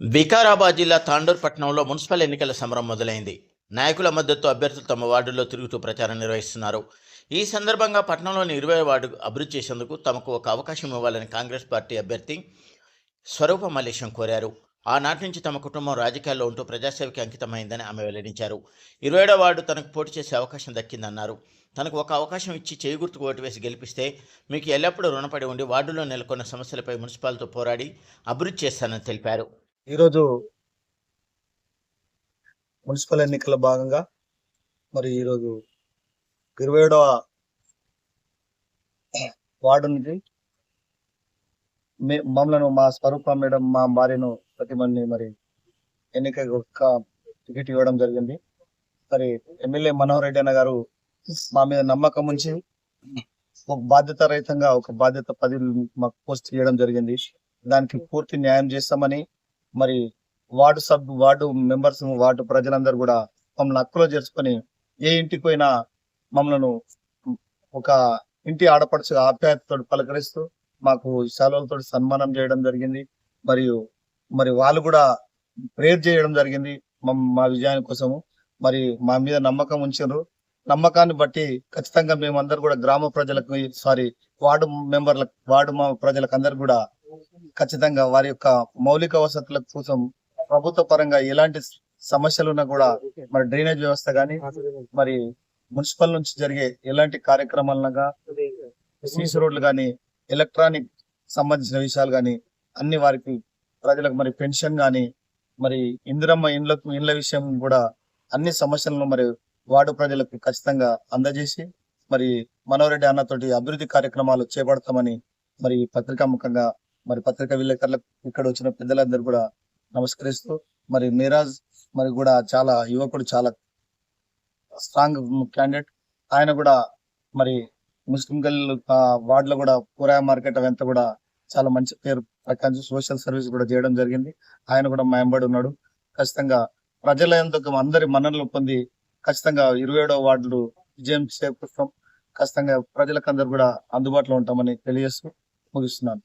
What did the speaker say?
వికారాబాద్ జిల్లా తాండూర్ పట్టణంలో మున్సిపల్ ఎన్నికల సమరం మొదలైంది. నాయకుల మద్దతు అభ్యర్థులు తమ వార్డుల్లో తిరుగుతూ ప్రచారం నిర్వహిస్తున్నారు. ఈ సందర్భంగా పట్టణంలోని ఇరవై వార్డు అభివృద్ధి చేసేందుకు తమకు ఒక అవకాశం ఇవ్వాలని కాంగ్రెస్ పార్టీ అభ్యర్థి స్వరూప మల్లేశం కోరారు. ఆనాటి నుంచి తమ కుటుంబం రాజకీయాల్లో ఉంటూ ప్రజాసేవకి అంకితమైందని ఆమె వెల్లడించారు. ఇరవై ఏడో వార్డు తనకు పోటీ చేసే అవకాశం దక్కిందన్నారు. తనకు ఒక అవకాశం ఇచ్చి చేయి గుర్తుకు ఓటు వేసి గెలిపిస్తే మీకు ఎల్లప్పుడూ రుణపడి ఉండి వార్డులో నెలకొన్న సమస్యలపై మున్సిపాలతో పోరాడి అభివృద్ధి చేస్తానని తెలిపారు. ఈరోజు మున్సిపల్ ఎన్నికల భాగంగా మరి ఈరోజు ఇరవై ఏడవ వార్డు నుంచి మే- మమ్మలను మా స్వరూప మేడం మా భార్యను ప్రతి మంది మరి ఎన్నిక ఒక్క టికెట్ ఇవ్వడం జరిగింది. మరి ఎమ్మెల్యే మనోహర్ రెడ్డి అన్న గారు మా మీద నమ్మకం ఉంచి ఒక బాధ్యత రహితంగా ఒక బాధ్యత పది మాకు పోస్ట్ చేయడం జరిగింది. దానికి పూర్తి న్యాయం చేస్తామని మరి ward sub ward members ward ప్రజలందరూ కూడా మమ్మల్ని హక్కులో చేర్చుకొని ఏ ఇంటికి పోయినా మమ్మల్ని ఒక ఇంటి ఆడపడుచు ఆప్యాయతతో పలకరిస్తూ మాకు శాలువలతో సన్మానం చేయడం జరిగింది. మరియు మరి వాళ్ళు కూడా ప్రేర్ చేయడం జరిగింది మమ్- మా విజయాని కోసము. మరి మా మీద నమ్మకం ఉంచారు నమ్మకాన్ని బట్టి ఖచ్చితంగా మేమందరూ కూడా గ్రామ ప్రజలకు సారీ వార్డు మెంబర్లకు వార్డు మా ప్రజలకు అందరు కూడా ఖచ్చితంగా వారి యొక్క మౌలిక వసతుల కోసం ప్రభుత్వ పరంగా ఎలాంటి సమస్యలు ఉన్నా కూడా మరి డ్రైనేజ్ వ్యవస్థ కానీ మరి మున్సిపల్ నుంచి జరిగే ఎలాంటి కార్యక్రమాలనగా సీసీ రోడ్లు కానీ ఎలక్ట్రానిక్ సంబంధించిన విషయాలు కానీ అన్ని వారికి ప్రజలకు మరి పెన్షన్ కానీ మరి ఇందిరమ్మ ఇండ్లకు ఇండ్ల విషయం కూడా అన్ని సమస్యలను మరి వార్డు ప్రజలకు ఖచ్చితంగా అందజేసి మరి మనోరెడ్డి అన్నతోటి అభివృద్ధి కార్యక్రమాలు చేపడతామని మరి పత్రికాముఖంగా మరి పత్రికా విలేకరులకు ఇక్కడ వచ్చిన పెద్దలందరూ కూడా నమస్కరిస్తూ మరి మీరాజ్ మరి కూడా చాలా యువకుడు చాలా స్ట్రాంగ్ క్యాండిడేట్ ఆయన కూడా మరి ముస్లిం గల్ వార్డులో కూడా కూరగాయ మార్కెట్ అవంతా కూడా చాలా మంచి పేరు ప్రకాశించి సోషల్ సర్వీస్ కూడా చేయడం జరిగింది. ఆయన కూడా మా ఉన్నాడు. ఖచ్చితంగా ప్రజల ఎందుకు అందరి మన్ననలు పొంది ఖచ్చితంగా ఇరవై ఏడవ వార్డులు విజయం చేకూరుస్తాం. ఖచ్చితంగా ప్రజలకు అందరు కూడా అందుబాటులో ఉంటామని తెలియజేస్తూ ముగిస్తున్నాను.